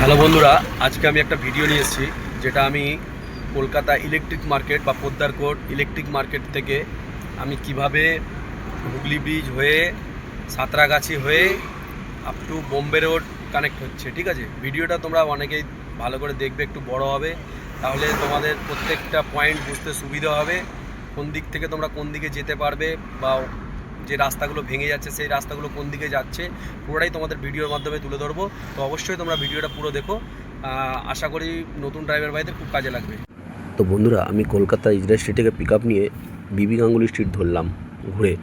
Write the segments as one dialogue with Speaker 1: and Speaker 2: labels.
Speaker 1: Hello বন্ধুরা, আজকে আমি একটা ভিডিও নিয়ে এসেছি, যেটা আমি কলকাতা ইলেকট্রিক মার্কেট বা পোদ্দার কোট ইলেকট্রিক মার্কেট থেকে আমি কীভাবে হুগলি ব্রিজ হয়ে সাঁতরাগাছি হয়ে up to Bombay road connect হচ্ছে, ঠিক আছে? ভিডিওটা তোমরা অনেকেই ভালো করে দেখবে, একটু বড় হবে। তাহলে তোমাদের প্রত্যেকটা পয়েন্ট বুঝতে সুবিধা হবে, কোন দিক থেকে তোমরা কোন দিকে যেতে পারবে বা যে রাস্তাগুলো ভেঙে যাচ্ছে, সেই রাস্তাগুলো কোন দিকে যাচ্ছে, পুরোটাই তোমাদের ভিডিওর মাধ্যমে তুলে ধরবো। তো অবশ্যই তোমরা ভিডিওটা পুরো দেখো। আশা করি নতুন ড্রাইভার ভাইদের খুব কাজে লাগবে।
Speaker 2: তো বন্ধুরা, আমি কলকাতা ইজরা স্ট্রিট থেকে পিক আপ নিয়ে বিবি গাঙ্গুলি স্ট্রিট ধরলাম, ঘুরে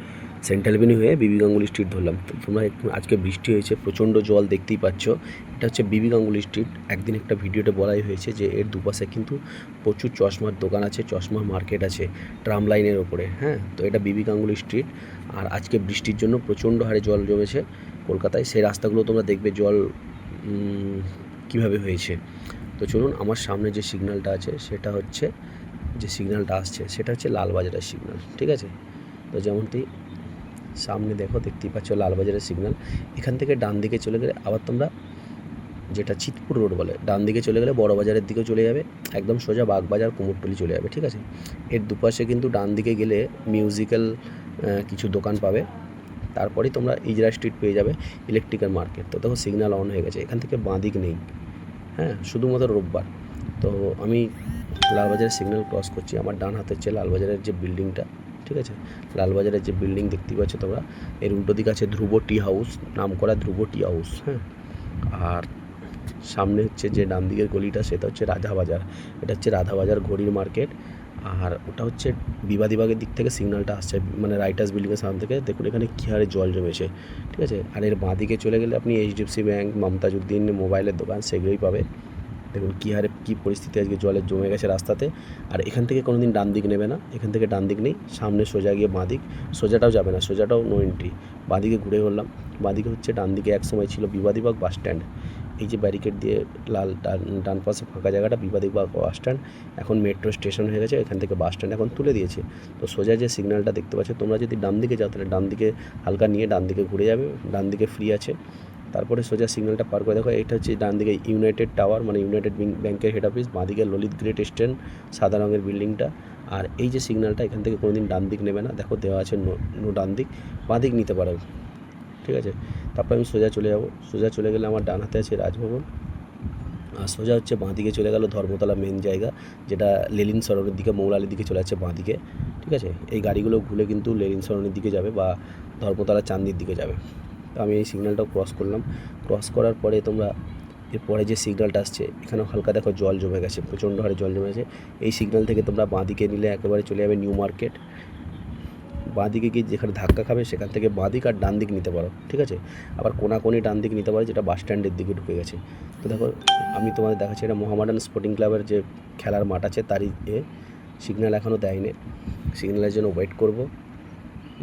Speaker 2: সেন্ট্রাল এভিনিউ হয়ে বিবি গাঙ্গুলি স্ট্রিট ধরলাম। তো তোমরা আজকে বৃষ্টি হয়েছে, প্রচণ্ড জল দেখতেই পাচ্ছ। এটা হচ্ছে বিবি গাঙ্গুলি স্ট্রিট একদিন একটা ভিডিওতে বলাই হয়েছে যে এর দুপাশে কিন্তু প্রচুর চশমার দোকান আছে চশমার মার্কেট আছে ট্রাম লাইনের ওপরে হ্যাঁ? তো এটা বিবি গাঙ্গুলি স্ট্রিট আর আজকে বৃষ্টির জন্য প্রচণ্ড হারে জল জমেছে কলকাতায়। সেই রাস্তাগুলো তোমরা দেখবে জল কীভাবে হয়েছে। তো চলুন, আমার সামনে যে সিগন্যালটা আছে, সেটা হচ্ছে, যে সিগন্যালটা আসছে, সেটা হচ্ছে লালবাজারের সিগন্যাল, ঠিক আছে? তো যেমনটি সামনে দেখো, দেখতেই পাচ্ছ লালবাজারের সিগন্যাল। এখান থেকে ডান দিকে চলে গেলে আবার তোমরা যেটা চিতপুর রোড বলে, ডান দিকে চলে গেলে বড় বাজারের দিকেও চলে যাবে, একদম সোজা বাগবাজার কুমোরটুলি চলে যাবে, ঠিক আছে? এর দুপাশে কিন্তু ডান দিকে গেলে মিউজিক্যাল কিছু দোকান পাবে। তারপরেই তোমরা ইজরা স্ট্রিট পেয়ে যাবে ইলেকট্রিক্যাল মার্কেট তো দেখো সিগন্যাল অন হয়ে গেছে। এখান থেকে বাঁ দিক নেই। হ্যাঁ শুধুমাত্র রোববার। তো আমি লালবাজারের সিগন্যাল ক্রস করছি। আমার ডান হাতে হচ্ছে লালবাজারের যে বিল্ডিংটা ঠিক আছে? লালবাজারের যে বিল্ডিং দেখতে পাচ্ছ তোমরা, এর উল্টো দিকে আছে ধ্রুব টি হাউস নাম করা ধ্রুব টি হাউস হ্যাঁ? আর সামনে হচ্ছে যে ডান দিকের গলিটা, সেটা হচ্ছে রাধাবাজার এটা হচ্ছে রাধাবাজার ঘড়ির মার্কেট আর ওটা হচ্ছে বিবাদ বিভাগের দিক থেকে সিগন্যালটা আসছে মানে রাইটার্স বিল্ডিংয়ের সামনে থেকে। দেখুন, এখানে কী হারে জল জমেছে, ঠিক আছে? আর এর বাঁ দিকে চলে গেলে আপনি এইচডিএফসি ব্যাঙ্ক মমতাজউদ্দিন মোবাইলের দোকান, সেগুলোই পাবে। দেখুন, কী হারে, কী পরিস্থিতি আজকে জলের জমে গেছে রাস্তাতে। আর এখান থেকে কোনো দিন ডান দিক নেবে না, এখান থেকে ডান দিক নেই, সামনে সোজা গিয়ে বাঁ দিক সোজাটাও যাবে না, সোজাটাও নো এন্ট্রি বাঁ দিকে ঘুরে বললাম বাঁ দিকে হচ্ছে ডান দিকে এক সময় ছিল বিবাদীবাগ বাস স্ট্যান্ড এই যে ব্যারিকেড দিয়ে লাল ডান ডান পাশে ফাঁকা জায়গাটা বিবাদীবাগ বাস স্ট্যান্ড এখন মেট্রো স্টেশন হয়ে গেছে, এখান থেকে বাস স্ট্যান্ড এখন তুলে দিয়েছে। তো সোজা যে সিগন্যালটা দেখতে পাচ্ছ, তোমরা যদি ডান দিকে যাও, তাহলে ডান দিকে হালকা নিয়ে ডান দিকে ঘুরে যাবে, ডান দিকে ফ্রি আছে। তারপরে সোজা সিগন্যালটা পার করে দেখো এটা হচ্ছে ডান দিকে ইউনাইটেড টাওয়ার মানে ইউনাইটেড ব্যাংকের হেড অফিস বাঁদিকে ললিত গ্রেট স্ট্যান্ড সাদা রঙের বিল্ডিংটা আর এই যে সিগন্যালটা এখান থেকে কোনোদিন ডান দিক নেবে না, দেখো দেওয়া আছে নো নো ডান দিক, বাঁ দিক নিতে পারো। ঠিক আছে? তারপর আমি সোজা চলে যাব। সোজা চলে গেলে আমার ডান হাতে আছে রাজভবন। আর সোজা হচ্ছে বাঁ দিকে চলে গেল ধর্মতলা মেন জায়গা, যেটা লেলিন সরণের দিকে, মৌলালির দিকে চলে যাচ্ছে বাঁ দিকে ঠিক আছে? এই গাড়িগুলো ঘুরে কিন্তু লেলিন সরণের দিকে যাবে বা ধর্মতলা চান্দির দিকে যাবে। তো আমি এই সিগন্যালটাও ক্রস করলাম। ক্রস করার পরে তোমরা এরপরে যে সিগন্যালটা আসছে, এখানেও হালকা দেখো জল জমে গেছে, প্রচণ্ড হারে জল জমে গেছে। এই সিগন্যাল থেকে তোমরা বাঁ দিকে নিলে একেবারে চলে যাবে নিউ মার্কেট। বাঁ দিকে গিয়ে যেখানে ধাক্কা খাবে সেখান থেকে বাঁ দিক আর ডান দিক নিতে পারো, ঠিক আছে? আবার কোনাকোনি ডান দিক নিতে পারো, যেটা বাস স্ট্যান্ডের দিকে ঢুকে গেছে। তো দেখো, আমি তোমাদের দেখাচ্ছি এটা মোহামেডান স্পোর্টিং ক্লাবের যে খেলার মাঠ আছে, তারই এ সিগন্যাল এখনও দেয়নি। সিগন্যালের জন্য ওয়েট করব।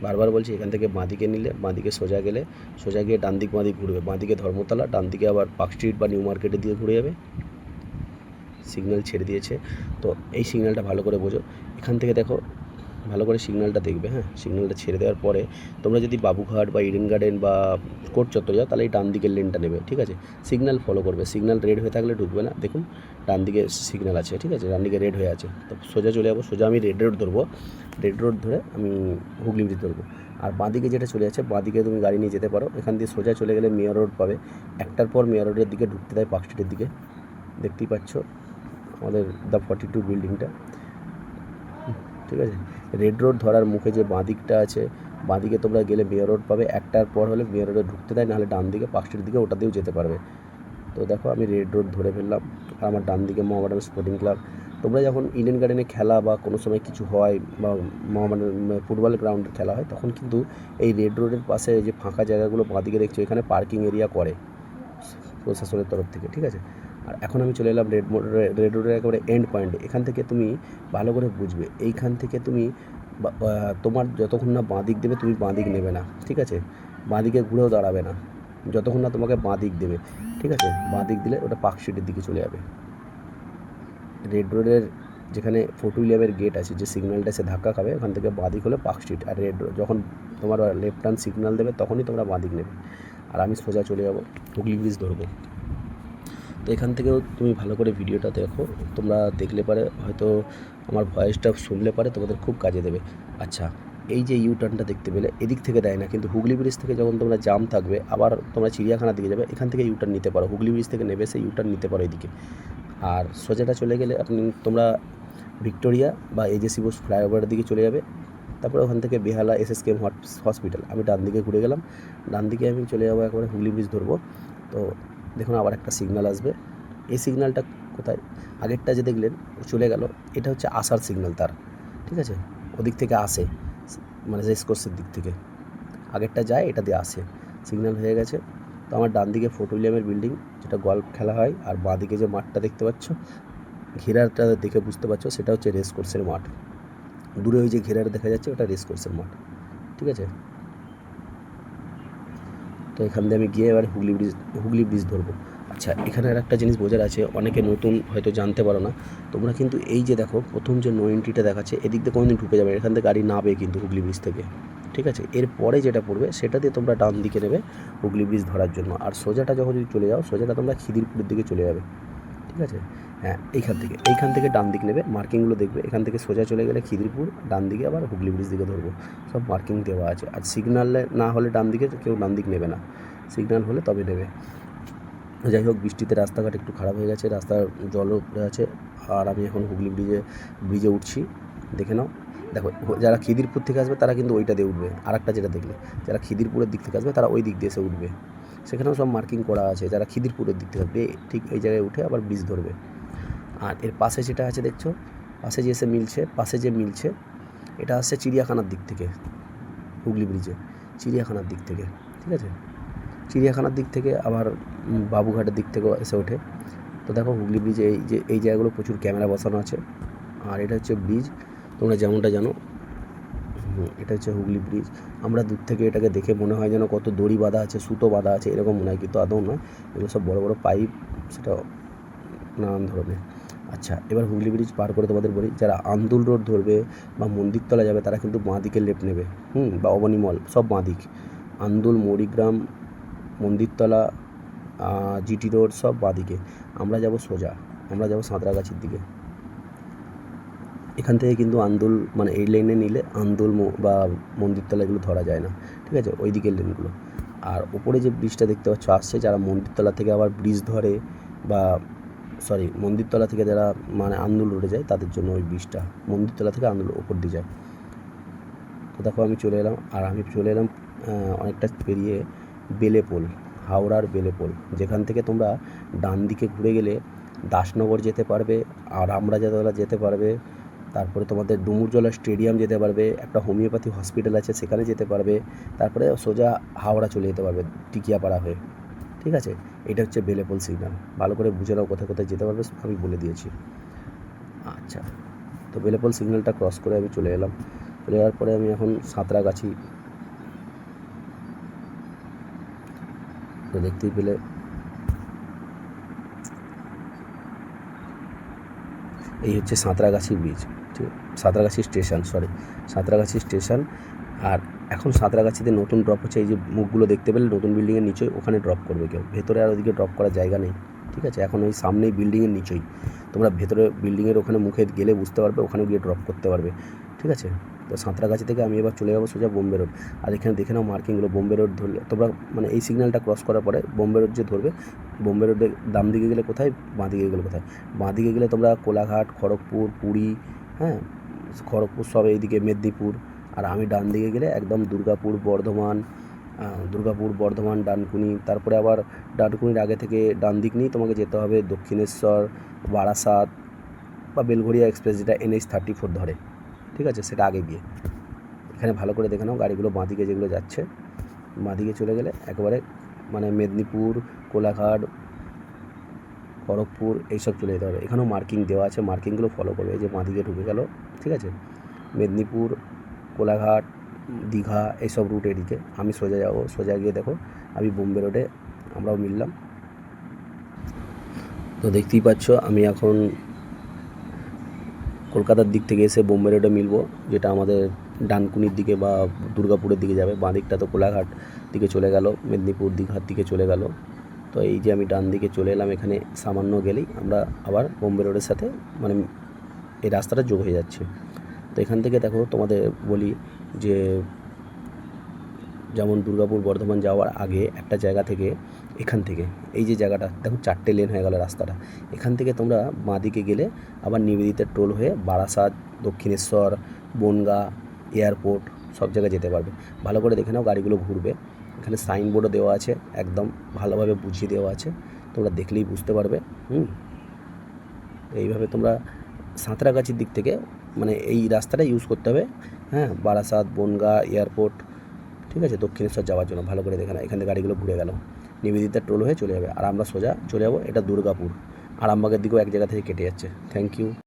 Speaker 2: বারবার বলছি, এখান থেকে বাঁদিকে নিলে, বাঁদিকে সোজা গেলে, সোজা গিয়ে ডান দিক বাঁদিক ঘুরবে। বাঁদিকে ধর্মতলা, ডান দিকে আবার পার্ক স্ট্রিট বা নিউ মার্কেটের দিকে ঘুরে যাবে। সিগন্যাল ছেড়ে দিয়েছে। তো এই সিগন্যালটা ভালো করে বোঝো। এখান থেকে দেখো ভালো করে সিগন্যালটা দেখবে হ্যাঁ? সিগন্যালটা ছেড়ে দেওয়ার পরে তোমরা যদি বাবুঘাট বা ইডেন গার্ডেন বা কোর্ট চত্বর যাও, তাহলে এই ডান দিকের লেনটা নেবে, ঠিক আছে? সিগন্যাল ফলো করবে। সিগন্যাল রেড হয়ে থাকলে ঢুকবে না। দেখুন, ডান দিকে সিগন্যাল আছে, ঠিক আছে? ডান দিকে রেড হয়ে আছে। তো সোজা চলে যাব। সোজা আমি রেড রোড ধরবো। রেড রোড ধরে আমি হুগলি ব্রিজ ধরবো। আর বাঁদিকে যেটা চলে যাচ্ছে বাঁদিকে তুমি গাড়ি নিয়ে যেতে পারো। এখান দিয়ে সোজা চলে গেলে মেয়র রোড পাবে। একটার পর মেয়র রোডের দিকে ঢুকতে দেয় পার্ক স্ট্রিটের দিকে। দেখতেই পাচ্ছ আমাদের দ্য ফর্টি টু বিল্ডিংটা ঠিক আছে? রেড রোড ধরার মুখে যে বাঁদিকটা আছে, বাঁদিকে তোমরা গেলে মেয়র রোড পাবে। একটার পর হলে মেয়র রোডে ঢুকতে দেয়, নাহলে ডান দিকে স্ট্রিটের দিকে ওটাতেও যেতে পারবে। তো দেখো আমি রেড রোড ধরে ফেললাম। আর আমার ডান দিকে মোহামেডান স্পোর্টিং ক্লাব তোমরা যখন ইডেন গার্ডেনে খেলা বা কোনো সময় কিছু হয় বা মোহামেডান ফুটবল গ্রাউন্ডে খেলা হয়, তখন কিন্তু এই রেড রোডের পাশে যে ফাঁকা জায়গাগুলো বাঁদিকে দেখছ, এখানে পার্কিং এরিয়া করে প্রশাসনের তরফ থেকে, ঠিক আছে? আর এখন আমি চলে এলাম রেড রেড রোডের একেবারে এন্ড পয়েন্টে এখান থেকে তুমি ভালো করে বুঝবে। এইখান থেকে তুমি বা- বা- তোমার যতক্ষণ না বাঁ দিক দেবে, তুমি বাঁ দিক নেবে না, ঠিক আছে? বাঁ দিকে ঘুরেও দাঁড়াবে না। যতক্ষণ না তোমাকে বাঁ দিক দেবে, ঠিক আছে? বাঁ দিক দিলে ওটা পার্ক স্ট্রিটের দিকে চলে যাবে। রেড রোডের যেখানে ফোর্ট উইলিয়ামের গেট আছে, যে সিগন্যালটা সে ধাক্কা খাবে, ওখান থেকে বাঁদিক হলে পার্ক স্ট্রিট। আর রেড যখন তোমার লেফট হ্যান্ড সিগন্যাল দেবে, তখনই তোমরা বাঁদিক নেবে। আর আমি সোজা চলে যাব, হুগলি ব্রিজ ধরবো। তো এখান থেকেও তুমি ভালো করে ভিডিওটা দেখো। তোমরা দেখলে পারে, হয়তো আমার ভয়েসটা শুনলে পারে, তোমাদের খুব কাজে দেবে। আচ্ছা এই যে ইউ টার্নটা দেখতে পেলে, এদিক থেকে দেয় না, কিন্তু হুগলি ব্রিজ থেকে যখন তোমরা জাম থাকবে, আবার তোমরা চিড়িয়াখানার দিকে যাবে, এখান থেকে ইউ টার্ন নিতে পারো। হুগলি ব্রিজ থেকে নেবে সে ইউ টার্ন নিতে পারো এদিকে। আর সোজাটা চলে গেলে আপনি, তোমরা ভিক্টোরিয়া বা এজেসি বোস ফ্লাইওভারের দিকে চলে যাবে। তারপরে ওখান থেকে Behala S S KM hospital আমি ডান দিকে ঘুরে গেলাম। ডান দিকে আমি চলে যাব, একবারে হুগলি ব্রিজ ধরবো। তো দেখুন আবার একটা সিগন্যাল আসবে। এই সিগন্যালটা কোথায়? আগেরটা যে দেখলেন চলে গেল, এটা হচ্ছে আসার সিগন্যাল তার, ঠিক আছে? ওদিক থেকে আসে মানে রেস কোর্সের দিক থেকে। আগেরটা যায়, এটা দিয়ে আসে। সিগন্যাল হয়ে গেছে। তো আমার ডান দিকে ফোর্ট উইলিয়ামের বিল্ডিং যেটা গল্ফ খেলা হয়, আর বাঁ দিকে যে মাঠটা দেখতে পাচ্ছ, ঘেরাটা দেখে বুঝতে পারছ, সেটা হচ্ছে রেস কোর্সের মাঠ। দূরে ওই যে ঘেরার দেখা যাচ্ছে, ওটা রেস কোর্সের মাঠ, ঠিক আছে? তো এখান দিয়ে আমি গিয়ে এবার হুগলি ব্রিজ হুগলি ব্রিজ ধরবো। আচ্ছা এখানে আর একটা জিনিস বোঝার আছে, অনেকে নতুন হয়তো জানতে পারো না। তোমরা কিন্তু এই যে দেখো, প্রথম যে নো এন্ট্রিটা দেখাচ্ছে, এদিক দিয়ে কোনোদিন ঢুকে যাবে না। এখান থেকে গাড়ি নাবে কিন্তু হুগলি ব্রিজ থেকে। ঠিক আছে? এরপরে যেটা পড়বে, সেটা দিয়ে তোমরা ডান দিকে নেবে হুগলি ব্রিজ ধরার জন্য। আর সোজাটা যখন যদি চলে যাও, সোজাটা তোমরা খিদিরপুরের দিকে চলে যাবে। ঠিক আছে? হ্যাঁ এইখান থেকে এইখান থেকে ডান দিক নেবে, মার্কিংগুলো দেখবে, এখান থেকে সোজা চলে গেলে খিদিরপুর, ডান দিকে আবার হুগলি ব্রিজ দিকে ধরবো, সব মার্কিং দেওয়া আছে, আর সিগনালে না হলে ডান দিকে কেউ ডান দিক নেবে না, সিগনাল হলে তবে নেবে। যাই হোক, বৃষ্টিতে রাস্তাঘাট একটু খারাপ হয়ে গেছে, রাস্তার জলও পড়ে আছে, আর আমি এখন হুগলি ব্রিজে ব্রিজে উঠছি, দেখে নাও, দেখো, যারা খিদিরপুর থেকে আসবে তারা কিন্তু ওইটা দিয়ে উঠবে আর একটা যেটা দেখলে, যারা খিদিরপুরের দিক থেকে আসবে তারা ওই দিক দিয়ে এসে উঠবে, সেখানেও সব মার্কিং করা আছে, যারা খিদিরপুরের দিক থেকে আসবে, ঠিক এই জায়গায় উঠে আবার ব্রিজ ধরবে। আর এর পাশে যেটা আছে দেখছ, পাশে যে এসে মিলছে, পাশে যে মিলছে, এটা আসছে চিড়িয়াখানার দিক থেকে, হুগলি ব্রিজে চিড়িয়াখানার দিক থেকে, ঠিক আছে? চিড়িয়াখানার দিক থেকে আবার বাবুঘাটের দিক থেকেও এসে ওঠে। তো দেখো হুগলি ব্রিজে এই যে, এই জায়গাগুলো প্রচুর ক্যামেরা বসানো আছে। আর এটা হচ্ছে ব্রিজ তোমরা যেমনটা জানো এটা হচ্ছে হুগলি ব্রিজ আমরা দূর থেকে এটাকে দেখে মনে হয় যেন কত দড়ি বাঁধা আছে, সুতো বাঁধা আছে, এরকম মনে হয়, কিন্তু আদৌ নয়। এগুলো সব বড় বড় পাইপ, সেটা নানান ধরনের। আচ্ছা এবার হুগলি ব্রিজ পার করে তোমাদের বলি, যারা আন্দুল রোড ধরবে বা মন্দিরতলা যাবে, তারা কিন্তু বাঁ দিকে লেপ নেবে, হুম, বা অবনী মল সব বাঁ দিক। আন্দুল, মরিগ্রাম, মন্দিরতলা জিটি রোড সব বাঁদিকে আমরা যাব সোজা, আমরা যাব সাঁতরাগাছির দিকে। এখান থেকে কিন্তু আন্দুল মানে এই লাইনে নিলে আন্দুল বা মন্দিরতলা এগুলো ধরা যায় না, ঠিক আছে? ওই দিকের লেনগুলো আর ওপরে যে ব্রিজটা দেখতে পাচ্ছ, আসছে যারা মন্দিরতলা থেকে আবার ব্রিজ ধরে বা সরি, মন্দিরতলা থেকে যারা মানে আন্দুল রোডে যায়, তাদের জন্য ওই ব্রিজটা। মন্দিরতলা থেকে আন্দুল ওপর দিয়ে যায়। তো দেখো আমি চলে এলাম, আর আমি চলে এলাম অনেকটা পেরিয়ে বেলেপোল হাওড়ার বেলেপোল যেখান থেকে তোমরা ডান দিকে ঘুরে গেলে দাসনগর যেতে পারবে, আর আমরা যাতলা যেতে পারবে, তারপরে তোমাদের ডুমুরজলা স্টেডিয়াম যেতে পারবে, একটা হোমিওপ্যাথি হসপিটাল আছে সেখানে যেতে পারবে, তারপরে সোজা হাওড়া চলে যেতে পারবে, টিকিয়াপাড়া হয়ে। ঠিক আছে, এটা হচ্ছে বেলেপোল সিগন্যাল ভালো করে বুঝে নাও কোথায় কোথায় যেতে পারবে আমি বলে দিয়েছি। আচ্ছা তো বেলেপোল সিগন্যালটা ক্রস করে আমি চলে এলাম। চলে যাওয়ার পরে আমি এখন সাঁতরাগাছি তো দেখতেই পেলে। এই হচ্ছে সাঁতরাগাছি ব্রিজ ঠিক Santragachi station sorry Santragachi station আর এখন সাঁতরাগাছিতে নতুন ড্রপ হচ্ছে, এই যে মুখগুলো দেখতে পেলে নতুন বিল্ডিংয়ের নিচেই ওখানে ড্রপ করবে কেউ। ভেতরে আর ওদিকে ড্রপ করার জায়গা নেই, ঠিক আছে? এখন ওই সামনেই বিল্ডিংয়ের নিচেই। তোমরা ভেতরে বিল্ডিংয়ের ওখানে মুখে গেলে বুঝতে পারবে, ওখানে গিয়ে ড্রপ করতে পারবে, ঠিক আছে? তো সাঁতরাগাছি থেকে আমি এবার চলে যাব সোজা বোম্বে রোড আর এখানে দেখে নাও মার্কিংগুলো বোম্বে রোড ধরলে, তোমরা মানে এই সিগন্যালটা ক্রস করার পরে বোম্বে রোড যে ধরবে, বোম্বে রোডে ডান দিকে গেলে কোথায়, বাঁ দিকে গেলে কোথায়? বাঁ দিকে গেলে তোমরা কোলাঘাট, খড়গপুর, পুরী হ্যাঁ? খড়গপুর সব এইদিকে, মেদিনীপুর আর আমি ডান দিকে গেলে একদম দুর্গাপুর, বর্ধমান দুর্গাপুর, বর্ধমান, ডানকুনি, তারপরে আবার ডানকুনির আগে থেকে ডান দিক নিয়ে তোমাকে যেতে হবে দক্ষিণেশ্বর, বারাসাত বা বেলঘরিয়া এক্সপ্রেস যেটা এনএইচ থার্টি ফোর ধরে। ঠিক আছে? সেটা আগে গিয়ে। এখানে ভালো করে দেখে নাও গাড়িগুলো বাঁদিকে যেগুলো যাচ্ছে। বাঁদিকে চলে গেলে একেবারে মানে মেদিনীপুর, কোলাঘাট, খড়গপুর এইসব চলে যেতে হবে। এখানেও মার্কিং দেওয়া আছে। মার্কিংগুলো ফলো করবে। এই যে বাঁদিকে ঢুকে গেল। ঠিক আছে? মেদিনীপুর কোলাঘাট, দীঘা এইসব রুট এদিকে। আমি সোজা যাব। সোজা গিয়ে দেখো, আমি বোম্বে রোডে আমরাও মিললাম। তো দেখতেই পাচ্ছ, আমি এখন কলকাতার দিক থেকে এসে বোম্বে রোডে মিলবো, যেটা আমাদের ডানকুনির দিকে বা দুর্গাপুরের দিকে যাবে। বাঁ দিকটা তো কোলাঘাট দিকে চলে গেল, মেদিনীপুর দীঘার দিকে চলে গেল। তো এই যে আমি ডান দিকে চলে এলাম, এখানে সামান্য গেলেই আমরা আবার বোম্বে রোডের সাথে মানে এই রাস্তাটা যোগ হয়ে যাচ্ছে। তো এখান থেকে দেখো তোমাদের বলি যে যেমন দুর্গাপুর, বর্ধমান যাওয়ার আগে একটা জায়গা থেকে এখান থেকে, এই যে জায়গাটা, দেখো চারটে লেন হয়ে গেল রাস্তাটা। এখান থেকে তোমরা বাঁ দিকে গেলে আবার নিবেদিতের টোল হয়ে বারাসাত, দক্ষিণেশ্বর, বনগা এয়ারপোর্ট সব জায়গায় যেতে পারবে। ভালো করে দেখে নাও গাড়িগুলো ঘুরবে। এখানে সাইনবোর্ডও দেওয়া আছে, একদম ভালোভাবে বুঝিয়ে দেওয়া আছে। তোমরা দেখলেই বুঝতে পারবে, হুম। এইভাবে তোমরা সাঁতরাগাছির দিক থেকে মানে এই রাস্তাটা ইউজ করতে হবে। হ্যাঁ বারাসাত, বনগা এয়ারপোর্ট ঠিক আছে, দক্ষিণেশ্বর যাওয়ার জন্য, ভালো করে দেখে না এখান থেকে গাড়িগুলো ঘুরে গেল। নিবেদিতা টোল হয়ে চলে যাবে। আর আমরা সোজা চলে যাব এটা দুর্গাপুর। আরামবাগের দিকেও এক জায়গা থেকে কেটে যাচ্ছে। Thank you